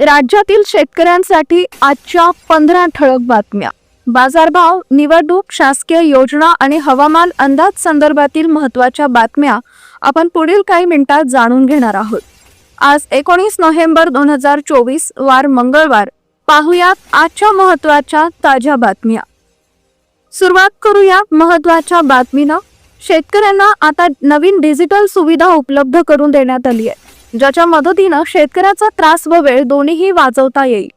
राज्यातील शेतकऱ्यांसाठी आजच्या पंधरा ठळक बातम्या. बाजारभाव निवडणूक शासकीय योजना आणि हवामान अंदाज संदर्भातील महत्त्वाच्या बातम्या आपण पुढील काही मिनिटात जाणून घेणार आहोत. आज एकोणीस नोव्हेंबर दोन हजार चोवीस वार मंगळवार. पाहुयात आजच्या महत्त्वाच्या ताज्या बातम्या. सुरुवात करूया महत्त्वाच्या बातमीनं. शेतकऱ्यांना आता नवीन डिजिटल सुविधा उपलब्ध करून देण्यात आली आहे. ज्याच्या मदतीनं शेतकऱ्याचा त्रास व वेळ दोन्हीही वाचवता येईल.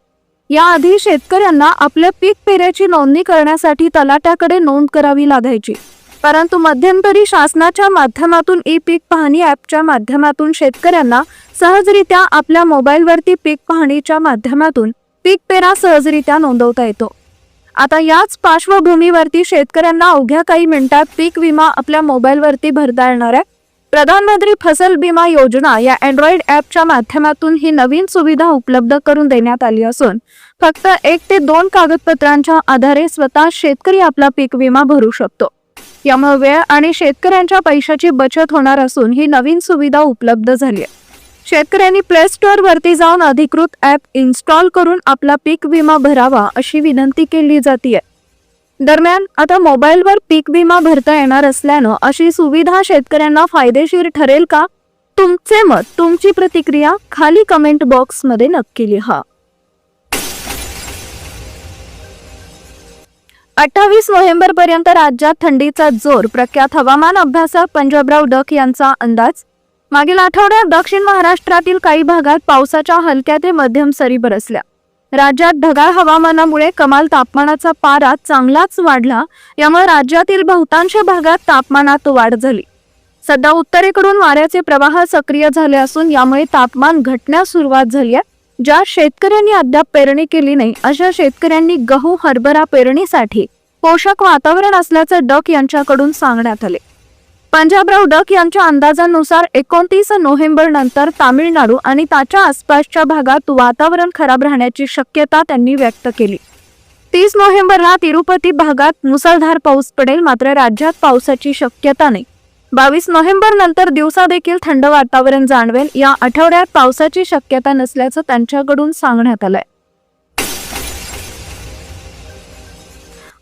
याआधी शेतकऱ्यांना आपल्या पीक पेऱ्याची नोंदणी करण्यासाठी तलाट्याकडे नोंद करावी लागायची. परंतु मध्यंतरी शासनाच्या माध्यमातून ई पीक पाहणी ॲपच्या माध्यमातून शेतकऱ्यांना सहजरित्या आपल्या मोबाईलवरती पीक पाहणीच्या माध्यमातून पीक पेरा सहजरित्या नोंदवता येतो. आता याच पार्श्वभूमीवरती शेतकऱ्यांना अवघ्या काही मिनिटात पीक विमा आपल्या मोबाईलवरती भरता येणार आहे. प्रधानमंत्री फसल बिमा योजना या अँड्रॉइड ॲपच्या माध्यमातून ही नवीन सुविधा उपलब्ध करून देण्यात आली असून फक्त एक ते दोन कागदपत्रांच्या आधारे स्वतः शेतकरी आपला पीक विमा भरू शकतो. यामुळे वेळ आणि शेतकऱ्यांच्या पैशाची बचत होणार असून ही नवीन सुविधा उपलब्ध झाली आहे. शेतकऱ्यांनी प्ले स्टोअर वरती जाऊन अधिकृत ॲप इन्स्टॉल करून आपला पीक विमा भरावा अशी विनंती केली जाते दरम्यान आता मोबाईलवर पीक विमा भरता येणार असल्यानं अशी सुविधा शेतकऱ्यांना फायदेशीर ठरेल का? तुमचे मत तुमची प्रतिक्रिया खाली कमेंट बॉक्समध्ये नक्की लिहा. अठ्ठावीस नोव्हेंबर पर्यंत राज्यात थंडीचा जोर प्रख्यात हवामान अभ्यासक पंजाबराव डक यांचा अंदाज. मागील आठवड्यात दक्षिण महाराष्ट्रातील काही भागात पावसाच्या हलक्या ते मध्यम सरी बरसल्या. राज्यात ढगाळ हवामानामुळे कमाल तापमानाचा पारा चांगलाच वाढला यामुळे राज्यातील बहुतांश भागात तापमानात वाढ झाली. सध्या उत्तरेकडून वाऱ्याचे प्रवाह सक्रिय झाले असून यामुळे तापमान घटण्यास सुरुवात झाली आहे. ज्या शेतकऱ्यांनी अद्याप पेरणी केली नाही अशा शेतकऱ्यांनी गहू हरभरा पेरणीसाठी पोषक वातावरण असल्याचं डक यांच्याकडून सांगण्यात आले. पंजाबराव डक यांच्या अंदाजानुसार एकोणतीस नोव्हेंबर नंतर तामिळनाडू आणि त्याच्या आसपासच्या भागात वातावरण खराब राहण्याची शक्यता त्यांनी व्यक्त केली. तीस नोव्हेंबरला तिरुपती भागात मुसळधार पाऊस पडेल मात्र राज्यात पावसाची शक्यता नाही. बावीस नोव्हेंबर नंतर दिवसा देखील थंड वातावरण जाणवेल. या आठवड्यात पावसाची शक्यता नसल्याचं त्यांच्याकडून सांगण्यात आलंय.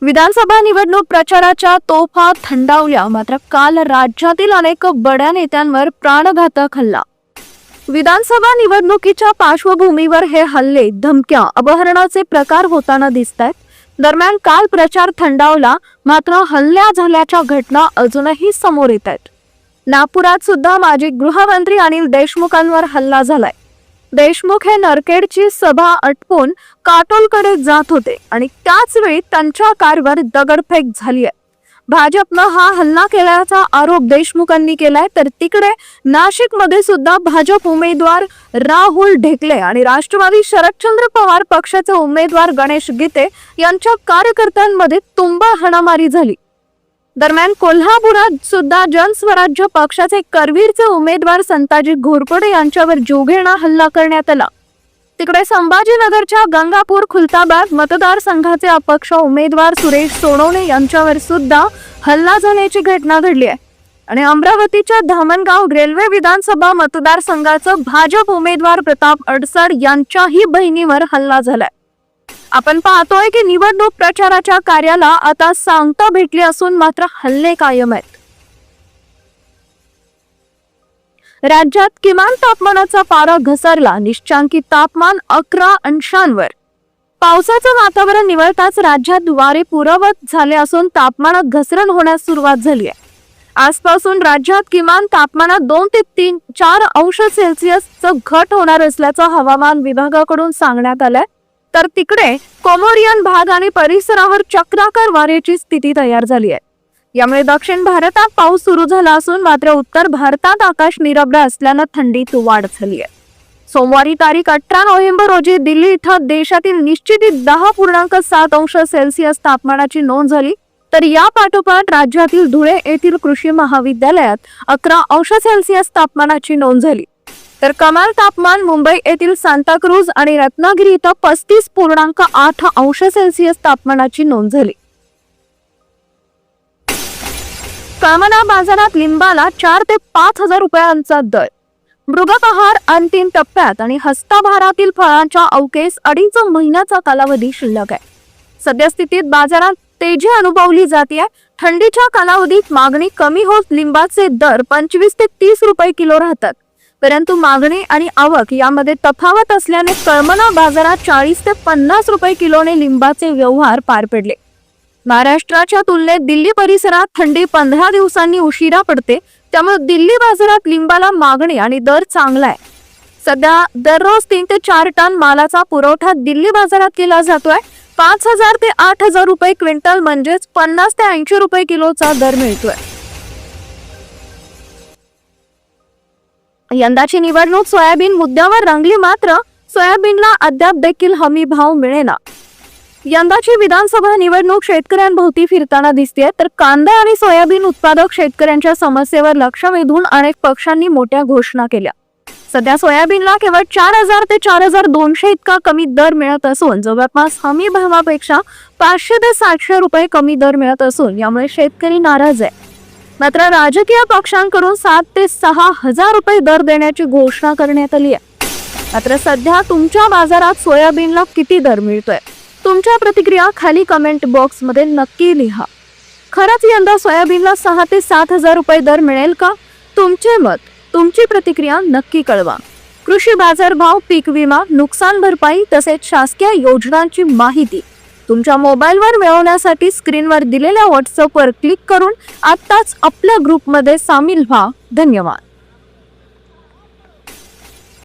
विधानसभा निवडणूक प्रचाराच्या तोफा थंडावल्या मात्र काल राज्यातील अनेक बड्या नेत्यांवर प्राणघातक हल्ला. विधानसभा निवडणुकीच्या पार्श्वभूमीवर हे हल्ले धमक्या अपहरणाचे प्रकार होताना दिसत आहेत दरम्यान काल प्रचार थंडावला मात्र हल्ल्या झाल्याच्या घटना अजूनही समोर येत आहेत नागपुरात सुद्धा माजी गृहमंत्री अनिल देशमुखांवर हल्ला झालाय. देशमुख हे नरकेडची सभा आटपून काटोलकडे जात होते आणि त्याच वेळी त्यांच्या कारवर दगडफेक झाली आहे. भाजपनं हा हल्ला केल्याचा आरोप देशमुखांनी केलाय तर तिकडे नाशिकमध्ये सुद्धा भाजप उमेदवार राहुल ढेकले आणि राष्ट्रवादी शरदचंद्र पवार पक्षाचे उमेदवार गणेश गीते यांच्या कार्यकर्त्यांमध्ये तुंबळ हाणामारी झाली. दरम्यान कोल्हापुरात सुद्धा जनस्वराज्य पक्षाचे करवीरचे उमेदवार संताजी घोरपडे यांच्यावर जोघेणा हल्ला करण्यात आला. तिकडे संभाजीनगरच्या गंगापूर खुलताबाद मतदारसंघाचे अपक्ष उमेदवार सुरेश सोनवणे यांच्यावर सुद्धा हल्ला झाल्याची घटना घडली आहे. आणि अमरावतीच्या धामणगाव रेल्वे विधानसभा मतदारसंघाचं भाजप उमेदवार प्रताप अडसड यांच्याही बहिणीवर हल्ला झालाय. आपण पाहतोय की निवडणूक प्रचाराच्या कार्याला आता सांगता भेटली असून मात्र हल्ले कायम आहेत. राज्यात किमान तापमानाचा पारा घसरला. निश्चांकित तापमान अकरा अंशांवर. पावसाचं वातावरण निवळताच राज्यात वारे पुरवत झाले असून तापमानात घसरण होण्यास सुरुवात झाली आहे. आजपासून राज्यात किमान तापमानात दोन ते तीन चार अंश सेल्सिअसचं घट होणार असल्याचं हवामान विभागाकडून सांगण्यात आलंय. तर तिकडे कोमोरियन भाग आणि परिसरावर चक्राकार वाऱ्याची स्थिती तयार झाली आहे. यामुळे दक्षिण भारतात पाऊस सुरू झाला असून मात्र उत्तर भारतात आकाश निरभ्र असल्यानं थंडीत वाढ झाली आहे. सोमवारी तारीख अठरा नोव्हेंबर रोजी दिल्ली इथं देशातील निश्चित दहा पूर्णांक सात अंश सेल्सिअस तापमानाची नोंद झाली. तर या पाठोपाठ राज्यातील धुळे येथील कृषी महाविद्यालयात अकरा अंश सेल्सिअस तापमानाची नोंद झाली. तर कमाल तापमान मुंबई येथील सांताक्रूज आणि रत्नागिरी इथं पस्तीस पूर्णांक आठ अंश सेल्सिअस तापमानाची नोंद झाली. कामना बाजारात लिंबाला चार ते पाच हजार रुपयांचा दर. मृगपहार अंतिम टप्प्यात आणि हस्ताभारातील फळांच्या अवकेस अडीच महिन्याचा कालावधी शिल्लक आहे. सद्यस्थितीत बाजारात तेजी अनुभवली जाते थंडीच्या कालावधीत मागणी कमी होत लिंबाचे दर पंचवीस ते तीस रुपये किलो राहतात. परंतु मागणी आणि आवक यामध्ये तफावत असल्याने कळमना बाजारात चाळीस ते पन्नास रुपये किलोने लिंबाचे व्यवहार पार पडले. महाराष्ट्राच्या तुलनेत दिल्ली परिसरात थंडी पंधरा दिवसांनी उशिरा पडते त्यामुळे दिल्ली बाजारात लिंबाला मागणी आणि दर चांगला आहे. सध्या दररोज तीन ते चार टन मालाचा पुरवठा दिल्ली बाजारात केला जातोय. पाच हजार ते आठ हजार रुपये क्विंटल म्हणजेच पन्नास ते ऐंशी रुपये किलोचा दर मिळतोय. यंदाची निवडणूक सोयाबीन मुद्द्यावर रंगली मात्र सोयाबीनला अद्याप देखील हमी भाव मिळेना. यंदाची विधानसभा निवडणूक शेतकऱ्यांभोवती फिरताना दिसते तर कांदा आणि सोयाबीन उत्पादक शेतकऱ्यांच्या समस्येवर लक्ष वेधून अनेक पक्षांनी मोठ्या घोषणा केल्या. सध्या सोयाबीनला केवळ चार हजार ते चार हजार दोनशे इतका कमी दर मिळत असून जवळपास हमी भावापेक्षा पाचशे ते सातशे रुपये कमी दर मिळत असून यामुळे शेतकरी नाराज आहे. मात्र राजकीय पक्षांकडून सात ते सहा हजार रुपये दर देण्याची घोषणा करण्यात आली आहे. मात्र सध्या तुमच्या बाजारात सोयाबीनला किती दर मिळतोय? तुमच्या प्रतिक्रिया खाली कमेंट बॉक्समध्ये नक्की लिहा. खरंच यंदा सोयाबीनला सहा ते सात हजार रुपये दर मिळेल का? तुमचे मत तुमची प्रतिक्रिया नक्की कळवा. कृषी बाजारभाव पीक विमा नुकसान भरपाई तसेच शासकीय योजनांची माहिती. तुमच्या मोबाईलवर मिळवण्यासाठी स्क्रीनवर दिलेल्या व्हॉट्सअपवर क्लिक करून आत्ताच आपल्या ग्रुपमध्ये सामील व्हा. धन्यवाद.